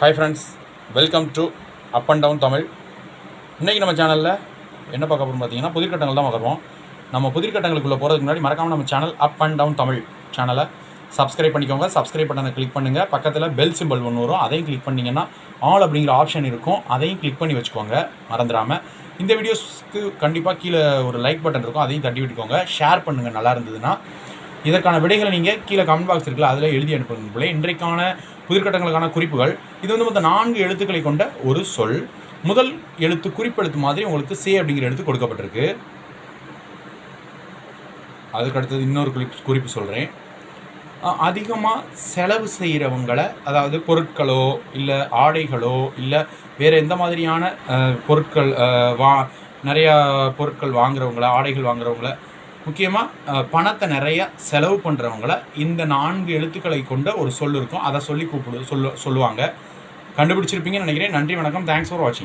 Hi friends welcome to up and down Tamil இன்றைக்கி நம்ம சேனலில் என்ன பார்க்க போகிறோம் பார்த்தீங்கன்னா புதிர்கட்டங்கள் தான் பார்க்குறோம் நம்ம புதிர்கட்டங்களுக்குள்ளே போகிறதுக்கு முன்னாடி மறக்காமல் நம்ம channel up and down Tamil சேனலை சப்ஸ்கிரைப் பண்ணிக்கோங்க. சப்ஸ்கிரைப் பட்டனை கிளிக் பண்ணுங்கள் பக்கத்தில் பெல் சிம்பிள் ஒன்று வரும். அதையும் கிளிக் பண்ணிங்கன்னா ஆல் அப்படிங்கிற ஆப்ஷன் இருக்கும். அதையும் கிளிக் பண்ணி வச்சுக்கோங்க. மறந்துடாமல் இந்த வீடியோஸ்க்கு கண்டிப்பாக கீழே ஒரு லைக் பட்டன் இருக்கும். அதையும் தட்டி விட்டுக்கோங்க. ஷேர் பண்ணுங்கள் நல்லா இருந்ததுன்னா. இதற்கான விடைகளை நீங்கள் கீழே கமெண்ட் பாக்ஸ் இருக்குல்ல அதில் எழுதி அனுப்புங்க போல. இன்றைக்கான புதிர்கட்டங்களுக்கான குறிப்புகள். இது வந்து மொத்தம் நான்கு எழுத்துக்களை கொண்ட ஒரு சொல். முதல் எழுத்து குறிப்பெழுத்து மாதிரி உங்களுக்கு சே அப்படிங்கிற எழுத்து கொடுக்கப்பட்டிருக்கு. அதுக்கு அடுத்தது இன்னொரு குறிப்பு குறிப்பு சொல்கிறேன் அதிகமாக செலவு செய்கிறவங்களை அதாவது பொருட்களோ இல்லை ஆடைகளோ இல்லை வேறு எந்த மாதிரியான பொருட்கள் வா நிறையா பொருட்கள் வாங்குறவங்கள ஆடைகள் வாங்குறவங்கள முக்கியமாக பணத்தை நிறைய செலவு பண்ணுறவங்கள இந்த நான்கு எழுத்துக்களை கொண்ட ஒரு சொல் இருக்கும். அதை சொல்லி கூப்பிடு சொல்லு சொல்லுவாங்க. கண்டுபிடிச்சிருப்பீங்கன்னு நினைக்கிறேன். நன்றி வணக்கம். தேங்க்ஸ் ஃபார் வாட்சிங்